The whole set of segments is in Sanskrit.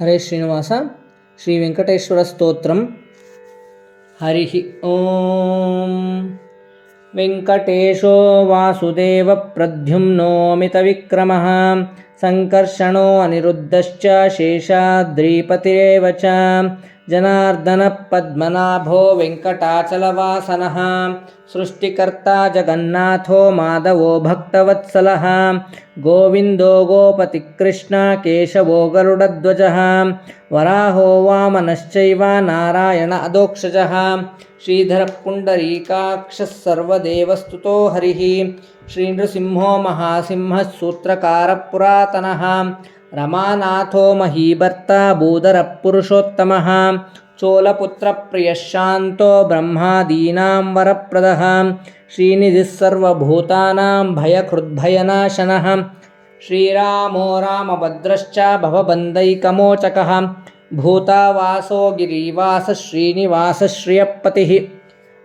హరే శ్రీనివాస శ్రీ వెంకటేశ్వర స్తోత్రం. హరి ఓం. వెంకటేశో వాసుదేవ ప్రద్యుమ్నోమిత విక్రమ. సంకర్షణో అనిరుద్ధశ్చ శేషాద్రీపతిరేవ जनार्दनपद्मनाभो वेङ्कटाचलवासनः सृष्टिकर्ता जगन्नाथो माधवो भक्तवत्सलः गोविन्दो गोपतिकृष्ण केशवो गरुडध्वजः वराहो वामनश्चैव नारायण अदोक्षजः श्रीधरः पुण्डरीकाक्षः सर्वदेवस्तुतो हरिः श्रीनृसिंहो महासिंहः सूत्रकारः पुरातनः रमानाथो महीभर्ता भूधरः पुरुषोत्तमः। चोलपुत्रप्रियः शान्तो ब्रह्मादीनां वरप्रदः। श्रीनिधिः सर्वभूतानां भयकृद्भयनाशनः। श्रीरामो रामभद्रश्च भवबन्धैकमोचकः। भूतावासो गिरिवासः श्रीनिवासः श्रियपतिः।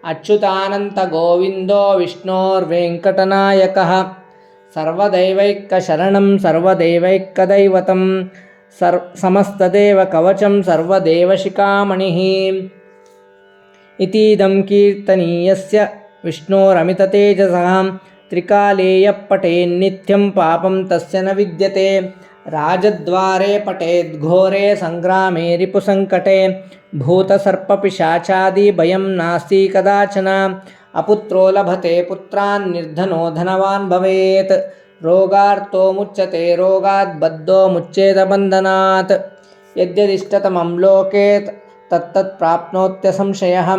अच्युतानन्तगोविन्दो विष्णोर्वेङ्कटनायकः सर्वदैवैकशरणं सर्वदैवैकदैवतं सर् समस्तदेवकवचं सर्वदेवशिखामणिः इतीदं कीर्तनीयस्य विष्णोरमिततेजसः त्रिकालेयः पठेन्नित्यं पापं तस्य न विद्यते। राजद्वारे पठेद्घोरे सङ्ग्रामे रिपुसङ्कटे भूतसर्पपिशाचादिभयं नास्ति कदाचन अपुत्रो लभते पुत्रान् निर्धनो धनवान् भवेत्। रोगार्तो मुच्यते रोगात् बद्धो मुच्चेदबन्धनात् यद्यदिष्टतमं लोके तत्तत् प्राप्नोत्यसंशयः।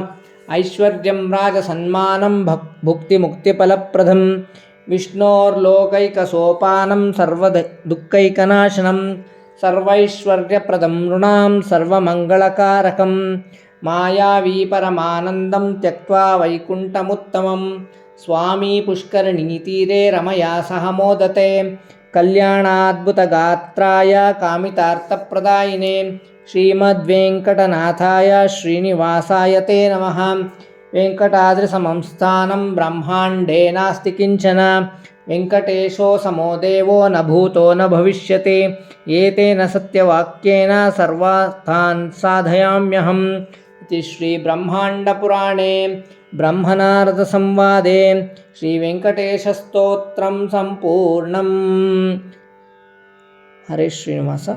ऐश्वर्यं राजसन्मानं भक् भुक्तिमुक्तिफलप्रदं विष्णोर्लोकैकसोपानं सर्वद, दुःखैकनाशनं। सर्वैश्वर्यप्रदं नृणां सर्वमङ्गलकारकं मायावी परमानन्दं त्यक्त्वा वैकुण्ठमुत्तमं स्वामी पुष्करणीतीरे रमया सह मोदते। कल्याणाद्भुतगात्राय कामितार्थप्रदायिने। श्रीमद्वेङ्कटनाथाय श्रीनिवासाय ते नमः। वेङ्कटाद्रिसमं स्थानं ब्रह्माण्डे नास्ति किञ्चन। वेङ्कटेशो समो देवो न भूतो न भविष्यति। एतेन सत्यवाक्येन सर्वार्थान् साधयाम्यहम् इति श्रीब्रह्माण्डपुराणे ब्रह्मनारदसंवादे श्रीवेङ्कटेशस्तोत्रं सम्पूर्णम् हरे श्रीनिवास